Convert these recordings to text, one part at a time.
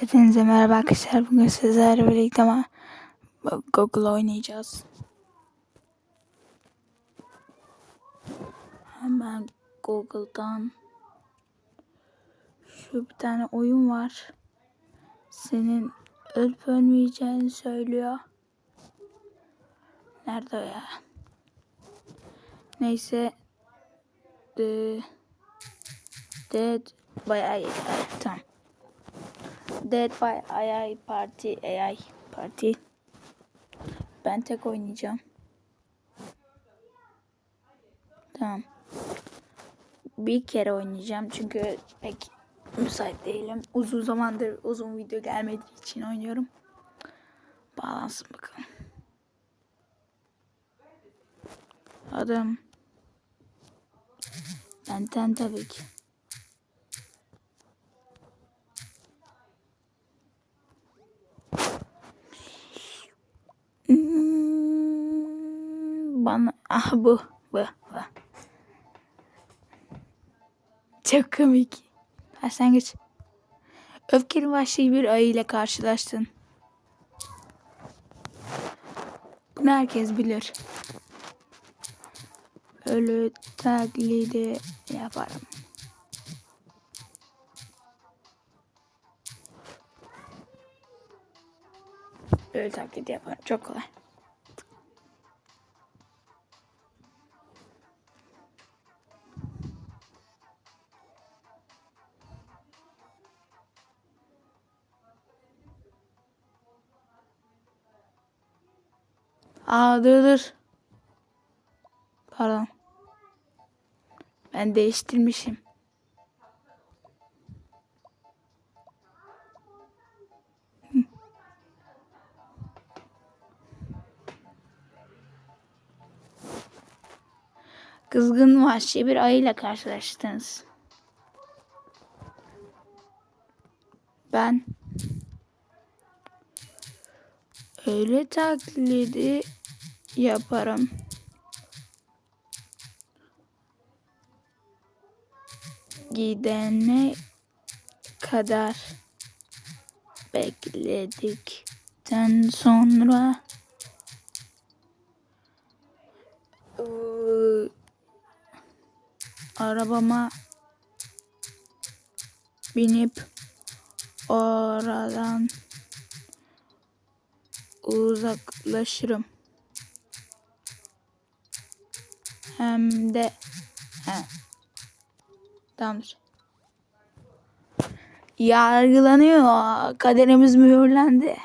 Hepinize merhaba arkadaşlar. Bugün sizlerle birlikte ama Google oynayacağız. Hemen Google'dan şu bir tane oyun var. Senin ölüp ölmeyeceğini söylüyor. Nerede o ya? Neyse. The Dead bayağı iyi. Tamam. Dead by AI Party AI Party. Ben tek oynayacağım. Tamam. Bir kere oynayacağım çünkü pek müsait değilim. Uzun zamandır uzun video gelmediği için oynuyorum. Bağlansın bakalım. Adam. Benten tabii ki. Bana ah bu bu bu. Çok komik. Başlangıç. Öfkeli vahşi bir ayı ile karşılaştın. Bunu herkes bilir. Ölü taklidi yaparım. Ölü taklidi yaparım. Çok kolay. Aa dur dur. Pardon. Ben değiştirmişim. Kızgın vahşi bir ayıyla karşılaştınız. Ben öyle taklidi yaparım. Gidene kadar bekledikten sonra ıı, arabama binip oradan uzaklaşırım. Hem de he. Tamamdır. Yargılanıyor. Kaderimiz mühürlendi.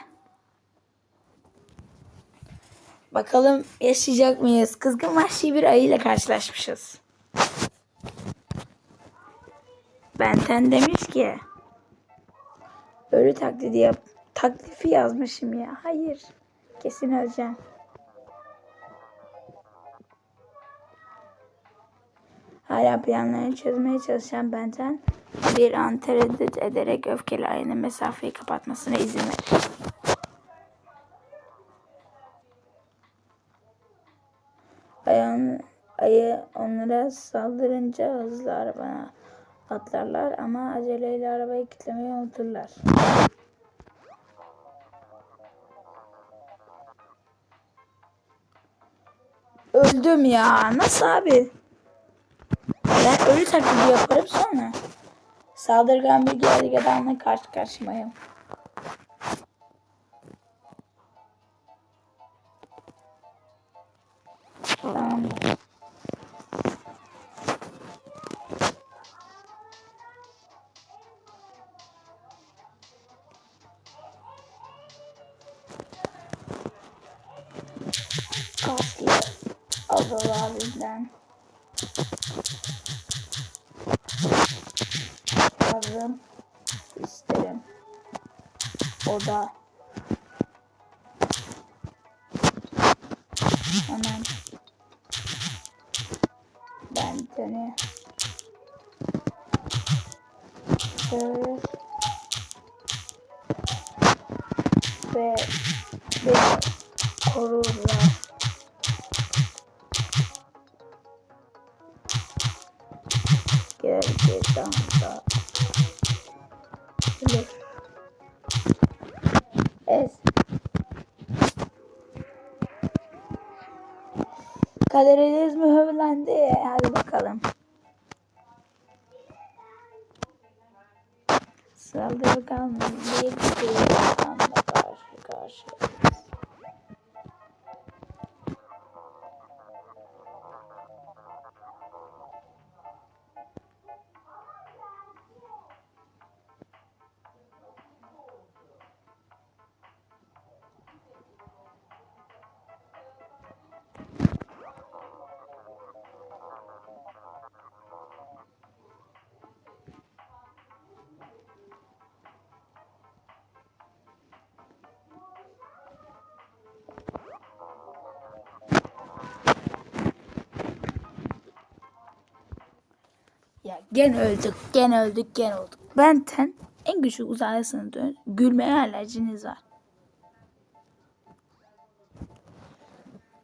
Bakalım yaşayacak mıyız? Kızgın vahşi bir ayıyla karşılaşmışız. Benten demiş ki ölü taklidi yap. Taklifi yazmışım ya. Hayır. Kesin öleceğim. Hala planlarını çözmeye çalışan Benten bir an tereddüt ederek öfkeli ayının mesafeyi kapatmasına izin verir. Ayağın, ayı onlara saldırınca hızlı arabana atlarlar ama aceleyle arabayı kilitlemeyi unuturlar. Öldüm ya. Nasıl abi? Ben ölü taklidi yaparım sonra. Saldırgan bir gerçek adamla karşı karşıyayım. Tamam. Kaslı adalarından yardım isterim. O da hemen ben seni çağırır ve beni korurlar. Gerçekten da Ya gene öldük, gene öldük, gene öldük. Benten en güçlü uzaylısını dön. Gülmeye alerjiniz var.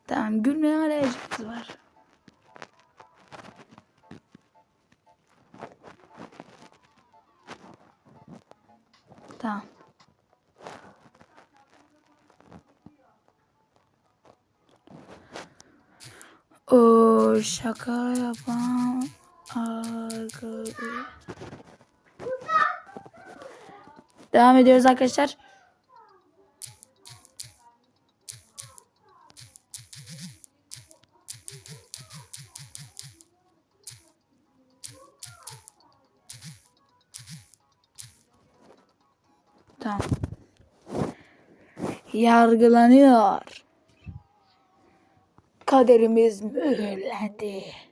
Tamam, gülmeye alerjiniz var. Tamam. O şaka arkadaş. Devam ediyoruz arkadaşlar. Tamam. Yargılanıyor. Kaderimiz mühürlendi.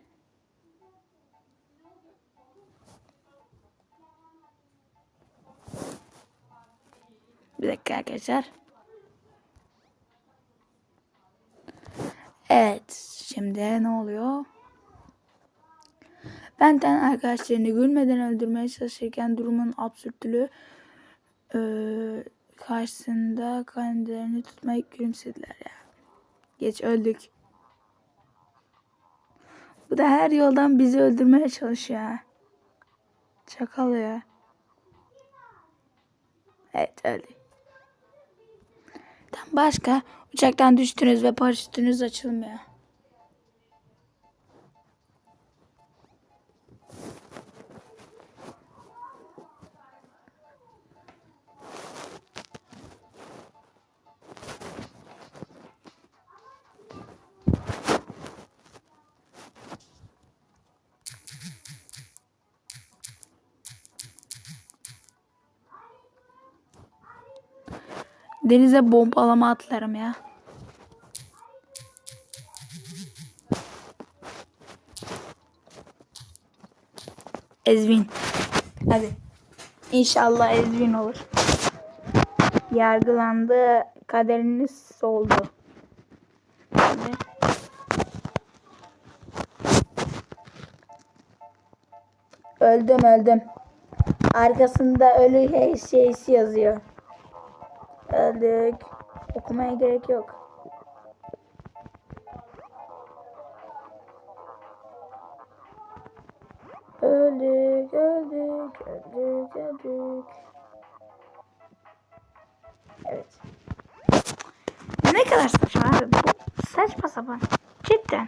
Bir dakika arkadaşlar. Evet. Şimdi ne oluyor? Benten arkadaşlarını gülmeden öldürmeye çalışırken durumun absürtlüğü eee, karşısında kendilerini tutmayıp gülümsediler ya. Geç öldük. Bu da her yoldan bizi öldürmeye çalışıyor. Çakal ya. Evet öyle. Başka uçaktan düştünüz ve paraşütünüz açılmıyor. Denize bombalama atlarım ya. Ezvin. Hadi. İnşallah Ezvin olur. Yargılandı. Kaderiniz soldu. Hadi. Öldüm öldüm. Arkasında ölü hey şeysi yazıyor. Öldük. Okumaya gerek yok. Öldük, öldük, öldük, öldük. Evet. Ne kadar saçma abi. Bu saçma sapan. Cidden.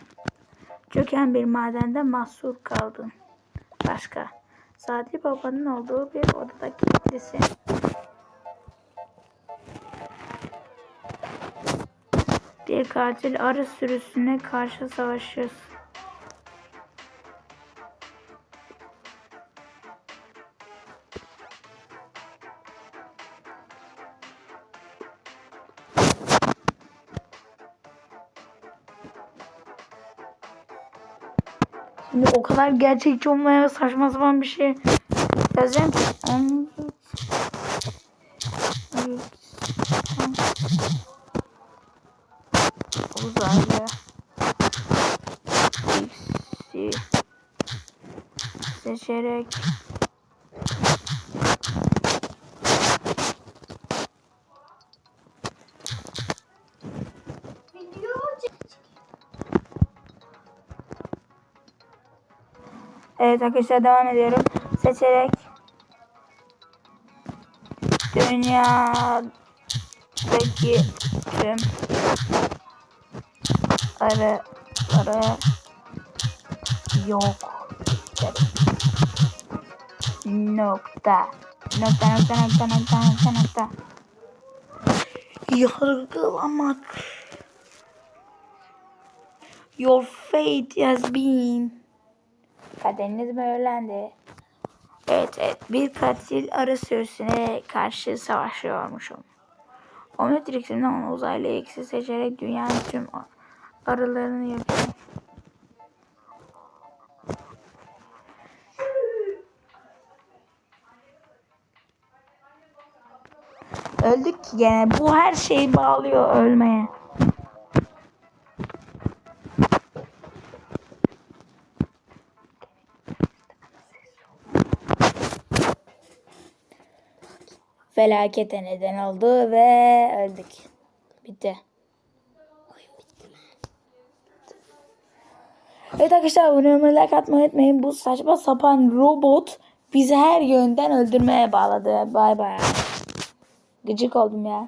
Çöken bir madende mahsur kaldın. Başka. Sadri Baba'nın olduğu bir odada kilitlisin. Katil arı sürüsüne karşı savaşıyorsun. Şimdi o kadar gerçekçi olmaya saçma sapan bir şey yazacağım ki. Uzaylı. X'i seçerek Evet arkadaşlar devam ediyorum. Seçerek dünyadaki tüm arıları yok. Nokta. Nokta nokta nokta nokta nokta nokta. Yargılamak. Your fate has been. Kaderiniz böylendi. Evet evet bir katil arı sürüsüne karşı savaşıyormuşum. Omnitrix'imden onu uzaylı eksi seçerek dünyanın tüm arılarını yapıyorum. Öldük ki gene. Bu her şeyi bağlıyor ölmeye. Felakete neden oldu ve öldük. Bitti. Evet arkadaşlar abone olmayı like atmayı unutmayın. Bu saçma sapan robot bizi her yönden öldürmeye bağladı. Bay bay. Gıcık oldum ya.